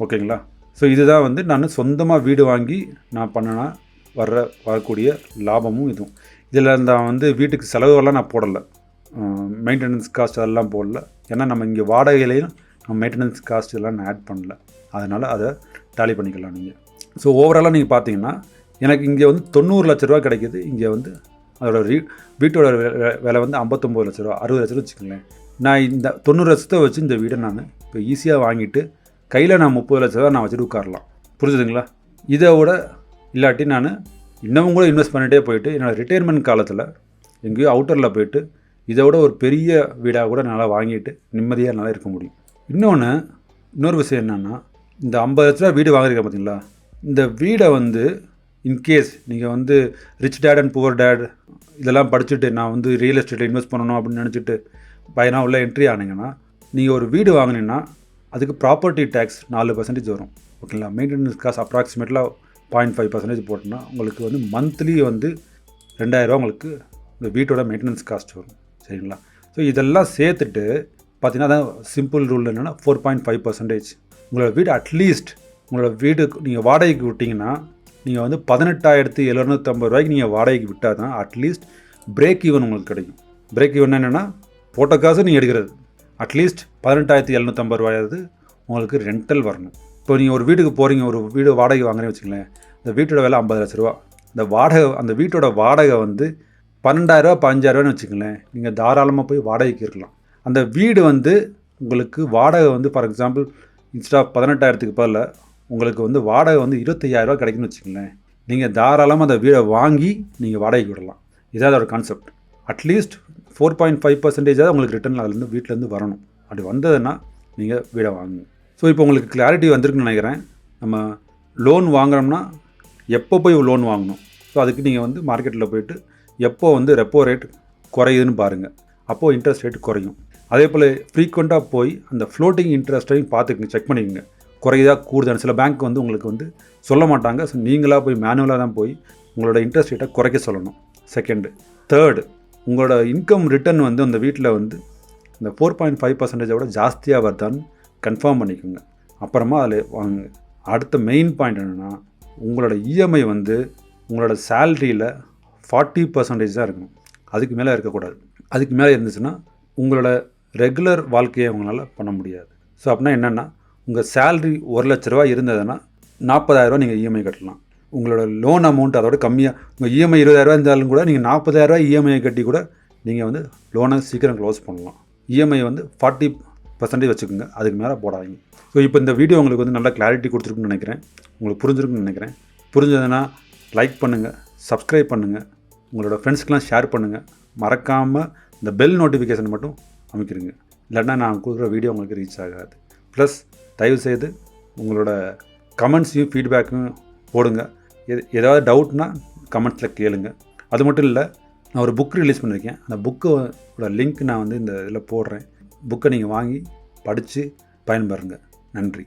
ஓகேங்களா ஸோ இதுதான் வந்து நான் சொந்தமாக வீடு வாங்கி நான் பண்ணனா வர்ற வரக்கூடிய லாபமும் இதுவும். இதில் நான் வந்து வீட்டுக்கு செலவுகள்லாம் நான் போடலை. மெயின்டெனன்ஸ் காஸ்ட் அதெல்லாம் போடல. ஏன்னா நம்ம இங்கே வாடகையிலையும் நம்ம மெயின்டெனன்ஸ் காஸ்ட் எல்லாம் நான் ஆட் பண்ணல. அதனால் அதை தாலி பண்ணிக்கலாம் நீங்கள் ஸோ ஓவராலாக நீங்கள் பார்த்தீங்கன்னா எனக்கு இங்கே வந்து தொண்ணூறு லட்ச ரூபா கிடைக்கிது. இங்கே வந்து அதோட ரீ வீட்டோட விலை வந்து ஐம்பத்தொம்போது லட்ச ரூபா அறுபது லட்ச ரூபா வச்சுக்கோங்களேன். நான் இந்த தொண்ணூறு லட்சத்தை வச்சு இந்த வீடை நான் இப்போ ஈஸியாக வாங்கிட்டு கையில் நான் முப்பது லட்ச ரூபா நான் வச்சுட்டு உட்காரலாம். புரிஞ்சுதுங்களா? இதை விட இல்லாட்டி நான் இன்னமும் கூட இன்வெஸ்ட் பண்ணிகிட்டே போயிட்டு என்னோடய ரிட்டையர்மெண்ட் காலத்தில் எங்கேயோ அவுட்டரில் போயிட்டு இதை விட ஒரு பெரிய வீடாக கூட என்னால் வாங்கிட்டு நிம்மதியாக என்னால் இருக்க முடியும். இன்னொன்று இன்னொரு விஷயம் என்னென்னா இந்த ஐம்பது லட்ச ரூபா வீடு வாங்கியிருக்கேன் பார்த்தீங்களா இந்த வீடை வந்து இன்கேஸ் நீங்கள் வந்து rich dad and poor dad இதெல்லாம் படிச்சுட்டு நான் வந்து ரியல் எஸ்டேட்டில் இன்வெஸ்ட் பண்ணணும் அப்படின்னு நினச்சிட்டு பயனாக உள்ள என்ட்ரி ஆனீங்கன்னா நீங்கள் ஒரு வீடு வாங்கினீங்கன்னா அதுக்கு ப்ராப்பர்ட்டி டேக்ஸ் நாலு பர்சன்டேஜ் வரும். ஓகேங்களா மெயின்டெனன்ஸ் காசு அப்ராக்சிமேட்லாக பாயிண்ட் ஃபைவ் பர்சன்டேஜ் போட்டோன்னா உங்களுக்கு வந்து மந்த்லி வந்து ரெண்டாயிரரூவா உங்களுக்கு இந்த வீட்டோட மெயின்டெனன்ஸ் காஸ்ட் வரும். சரிங்களா? ஸோ இதெல்லாம் சேர்த்துட்டு பார்த்தீங்கன்னா அதான் சிம்பிள் ரூல் என்னென்னா ஃபோர் பாயிண்ட் ஃபைவ் பர்சன்டேஜ் உங்களோட வீடு அட்லீஸ்ட் உங்களோட வீடு நீங்கள் வாடகைக்கு விட்டிங்கன்னா நீங்கள் வந்து பதினெட்டாயிரத்தி எழுநூற்றம்பது ரூபாய்க்கு நீங்கள் வாடகைக்கு விட்டால் தான் அட்லீஸ்ட் பிரேக் ஈவன் உங்களுக்கு கிடைக்கும். பிரேக் ஈவன் என்னென்னா போட்ட காசு நீங்கள் எடுக்கிறது. அட்லீஸ்ட் பதினெட்டாயிரத்தி எழுநூற்றம்பது ரூபாயாவது உங்களுக்கு ரெண்டல் வரணும். இப்போ நீங்கள் ஒரு வீட்டுக்கு போகிறீங்க ஒரு வீடு வாடகை வாங்குறேன்னு வச்சுங்களேன் இந்த வீட்டோட விலை ஐம்பது லட்ச ரூபா. இந்த வாடகை அந்த வீட்டோட வாடகை வந்து பன்னெண்டாயிரரூவா பதினஞ்சாயிரரூவான்னு வச்சுக்கங்களேன். நீங்கள் தாராளமாக போய் வாடகைக்கு இருக்கலாம். அந்த வீடு வந்து உங்களுக்கு வாடகை வந்து ஃபார் எக்ஸாம்பிள் இன்ஸ்டா பதினெட்டாயிரத்துக்கு பதில் உங்களுக்கு வந்து வாடகை வந்து இருபத்தையாயிரரூவா கிடைக்குன்னு வச்சுக்கங்களேன். நீங்கள் தாராளமாக அந்த வீடை வாங்கி நீங்கள் வாடகைக்கு விடலாம். இதான் அதோட concept at least four point five பர்சன்டேஜாக உங்களுக்கு ரிட்டர்ன் அதுலேருந்து வீட்டிலேருந்து வரணும். அப்படி வந்ததுன்னா நீங்கள் வீடை வாங்குங்க. ஸோ இப்போ உங்களுக்கு கிளாரிட்டி வந்திருக்குன்னு நினைக்கிறேன். நம்ம லோன் வாங்குறோம்னா எப்போ போய் லோன் வாங்கணும்? ஸோ அதுக்கு நீங்கள் வந்து மார்க்கெட்டில் போயிட்டு எப்போ வந்து ரெப்போ ரேட் குறையுதுன்னு பாருங்கள் அப்போது இன்ட்ரெஸ்ட் ரேட் குறையும். அதே போல் ஃப்ரீக்வெண்ட்டாக போய் அந்த ஃப்ளோட்டிங் இன்ட்ரெஸ்ட்டையும் பார்த்துக்குங்க செக் பண்ணிக்கோங்க. குறையுதா கூடுதல் சில பேங்க் வந்து உங்களுக்கு வந்து சொல்ல மாட்டாங்க. ஸோ நீங்களாக போய் மேனுவலாக தான் போய் உங்களோட இன்ட்ரெஸ்ட் ரேட்டை குறைக்க சொல்லணும். செகண்டு தேர்டு உங்களோட இன்கம் ரிட்டர்ன் வந்து அந்த வீட்டில் வந்து இந்த ஃபோர் பாயிண்ட் ஃபைவ் பர்சன்டேஜை விட ஜாஸ்தியாக வருதான்னு கன்ஃபார்ம் பண்ணிக்கோங்க. அப்புறமா அதில் வாங்க அடுத்த மெயின் பாயிண்ட் என்னென்னா உங்களோட இஎம்ஐ வந்து உங்களோட சேல்ரியில் ஃபார்ட்டி பர்சன்டேஜ் தான் இருக்கணும். அதுக்கு மேலே இருக்கக்கூடாது. அதுக்கு மேலே இருந்துச்சுன்னா உங்களோட ரெகுலர் வாழ்க்கையை உங்களால் பண்ண முடியாது. ஸோ அப்படின்னா என்னென்னா உங்கள் சேல்ரி ஒரு லட்ச ரூபா இருந்ததுன்னா நாற்பதாயிரரூவா நீங்கள் இஎம்ஐ கட்டலாம். உங்களோட லோன் அமௌண்ட் அதோட கம்மியாக உங்கள் இஎம்ஐ இருபதாயிரரூவா இருந்தாலும் கூட நீங்கள் நாற்பதாயிரரூவா இஎம்ஐ கட்டி கூட நீங்கள் வந்து லோனை சீக்கிரம் க்ளோஸ் பண்ணலாம். இஎம்ஐ வந்து ஃபார்ட்டி பர்சன்டேஜ் வச்சுக்கோங்க. அதுக்கு மேலே போடாதீங்க. ஸோ இப்போ இந்த வீடியோ உங்களுக்கு வந்து நல்ல கிளாரிட்டி கொடுத்துருக்குன்னு நினைக்கிறேன். உங்களுக்கு புரிஞ்சிருக்குன்னு நினைக்கிறேன். புரிஞ்சதுன்னா லைக் பண்ணுங்கள் சப்ஸ்கிரைப் பண்ணுங்கள் உங்களோட ஃப்ரெண்ட்ஸ்க்கெலாம் ஷேர் பண்ணுங்கள் மறக்காமல் இந்த பெல் நோட்டிஃபிகேஷன் மட்டும் அமைக்கிறீங்க இல்லைன்னா நான் கொடுக்குற வீடியோ உங்களுக்கு ரீச் ஆகாது. ப்ளஸ் தயவுசெய்து உங்களோட கமெண்ட்ஸையும் ஃபீட்பேக்கும் போடுங்க. எது ஏதாவது டவுட்னா கமெண்ட்ஸில் கேளுங்க. அது மட்டும் இல்லை நான் ஒரு புக் ரிலீஸ் பண்ணியிருக்கேன் அந்த புக்கோட லிங்க் நான் வந்து இந்த இதில் போடுறேன். புக்கை நீங்கள் வாங்கி படித்து பயன்பெறுங்க. நன்றி.